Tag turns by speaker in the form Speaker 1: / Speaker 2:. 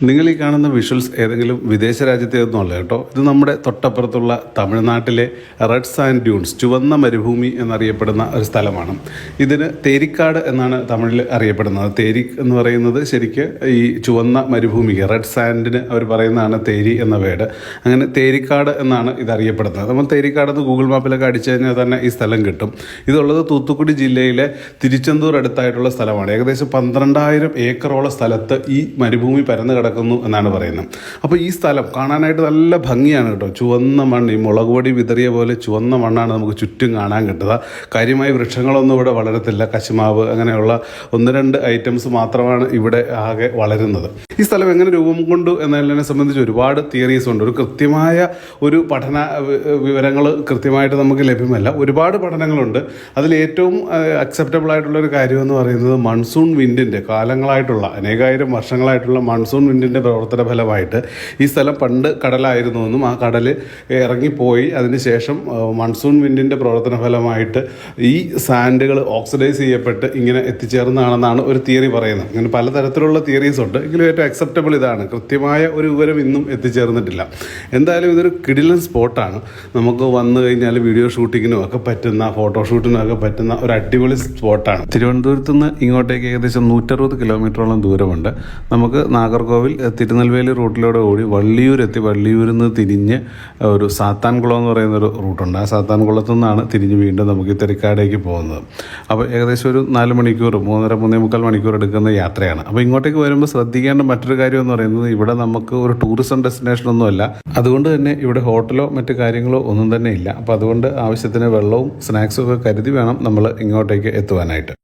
Speaker 1: നിങ്ങൾ ഈ കാണുന്ന വിഷ്വൽസ് ഏതെങ്കിലും വിദേശ രാജ്യത്തേതൊന്നും അല്ല കേട്ടോ. ഇത് നമ്മുടെ തൊട്ടപ്പുറത്തുള്ള തമിഴ്നാട്ടിലെ റെഡ് സാൻഡ് ഡ്യൂൺസ് ചുവന്ന മരുഭൂമി എന്നറിയപ്പെടുന്ന ഒരു സ്ഥലമാണ്. ഇതിന് തേരിക്കാട് എന്നാണ് തമിഴിൽ അറിയപ്പെടുന്നത്. തേരി എന്ന് പറയുന്നത് ശരിക്ക് ഈ ചുവന്ന മരുഭൂമിക്ക് റെഡ് സാൻഡിന് അവർ പറയുന്നതാണ് തേരി എന്ന പേര് അങ്ങനെ തേരിക്കാട് എന്നാണ് ഇത് അറിയപ്പെടുന്നത്. നമ്മൾ തേരിക്കാട് എന്ന് ഗൂഗിൾ മാപ്പിലൊക്കെ അടിച്ചു കഴിഞ്ഞാൽ തന്നെ ഈ സ്ഥലം കിട്ടും. ഇതുള്ളത് തൂത്തുക്കുടി ജില്ലയിലെ തിരുച്ചെന്തൂർ അടുത്തായിട്ടുള്ള സ്ഥലമാണ്. ഏകദേശം പന്ത്രണ്ടായിരം ഏക്കറോളം സ്ഥലത്ത് ഈ മരുഭൂമി പരന്നു കിടക്കുന്നു എന്നാണ് പറയുന്നത്. അപ്പോൾ ഈ സ്ഥലം കാണാനായിട്ട് നല്ല ഭംഗിയാണ് കേട്ടോ. ചുവന്ന മണ്ണ് ഈ മുളക് പൊടി വിതറിയ പോലെ ചുവന്ന മണ്ണാണ് നമുക്ക് ചുറ്റും കാണാൻ കിട്ടുക. കാര്യമായ വൃക്ഷങ്ങളൊന്നും ഇവിടെ വളരത്തില്ല. കശുമാവ് അങ്ങനെയുള്ള ഒന്ന് രണ്ട് ഐറ്റംസ് മാത്രമാണ് ഇവിടെ ആകെ വളരുന്നത്. ഈ സ്ഥലം എങ്ങനെ രൂപം കൊണ്ടു എന്നതിനെ സംബന്ധിച്ച് ഒരുപാട് തിയറീസ് ഉണ്ട്. ഒരു കൃത്യമായ ഒരു പഠന വിവരങ്ങൾ കൃത്യമായിട്ട് നമുക്ക് ലഭ്യമല്ല. ഒരുപാട് പഠനങ്ങളുണ്ട്. അതിൽ ഏറ്റവും അക്സെപ്റ്റബിൾ ആയിട്ടുള്ള ഒരു കാര്യം എന്ന് പറയുന്നത് മൺസൂൺ വിൻഡിന്റെ കാലങ്ങളായിട്ടുള്ള അനേകായിരം വർഷങ്ങളായിട്ടുള്ള മൺസൂൺ വിൻഡിന്റെ പ്രവർത്തന ഫലമായിട്ട് ഈ സ്ഥലം പണ്ട് കടലായിരുന്നു എന്നും ആ കടൽ ഇറങ്ങിപ്പോയി. അതിനുശേഷം മൺസൂൺ വിൻഡിന്റെ പ്രവർത്തന ഫലമായിട്ട് ഈ സാൻഡുകൾ ഓക്സിഡൈസ് ചെയ്യപ്പെട്ട് ഇങ്ങനെ എത്തിച്ചേർന്നതാണെന്നാണ് ഒരു തിയറി പറയുന്നത്. ഇങ്ങനെ പലതരത്തിലുള്ള തിയറീസ് ഉണ്ട്. എങ്കിലും ഏറ്റവും അക്സെപ്റ്റബിൾ ഇതാണ്. കൃത്യമായ ഒരു വിവരം ഇന്നും എത്തിച്ചേർന്നിട്ടില്ല. എന്തായാലും ഇതൊരു കിടിലൻ സ്പോട്ടാണ്. നമുക്ക് വന്നു കഴിഞ്ഞാൽ വീഡിയോ ഷൂട്ടിങ്ങിനും ഒക്കെ പറ്റുന്ന ഫോട്ടോഷൂട്ടിനും ഒക്കെ പറ്റുന്ന ഒരു അടിപൊളി സ്പോട്ടാണ്. തിരുവനന്തപുരത്ത് നിന്ന് ഇങ്ങോട്ടേക്ക് ഏകദേശം നൂറ്ററുപത് കിലോമീറ്ററോളം ദൂരമുണ്ട്. നമുക്ക് നാഗർകോവിൽ തിരുനെൽവേലി റൂട്ടിലൂടെ ഓടി വള്ളിയൂർ എത്തി വള്ളിയൂരിൽ നിന്ന് തിരിഞ്ഞ് ഒരു സാത്താൻകുളം എന്ന് പറയുന്നൊരു റൂട്ടുണ്ട്. ആ സാത്താൻകുളത്തു നിന്നാണ് തിരിഞ്ഞ് വീണ്ടും നമുക്ക് ഈ തെരിക്കാടേക്ക് പോകുന്നത്. അപ്പോൾ ഏകദേശം ഒരു നാല് മണിക്കൂർ മൂന്നര മൂന്നേ മുക്കാൽ മണിക്കൂർ എടുക്കുന്ന യാത്രയാണ്. അപ്പോൾ ഇങ്ങോട്ടേക്ക് വരുമ്പോൾ ശ്രദ്ധിക്കേണ്ട മറ്റൊരു കാര്യം എന്ന് പറയുന്നത് ഇവിടെ നമുക്ക് ഒരു ടൂറിസം ഡെസ്റ്റിനേഷൻ ഒന്നുമല്ല അതുകൊണ്ട് തന്നെ ഇവിടെ ഹോട്ടലോ മറ്റ് കാര്യങ്ങളോ ഒന്നും തന്നെ ഇല്ല. അപ്പോൾ അതുകൊണ്ട് ആവശ്യത്തിന് വെള്ളവും സ്നാക്സും ഒക്കെ കരുതി വേണം നമ്മൾ ഇങ്ങോട്ടേക്ക് എത്തുവാനായിട്ട്.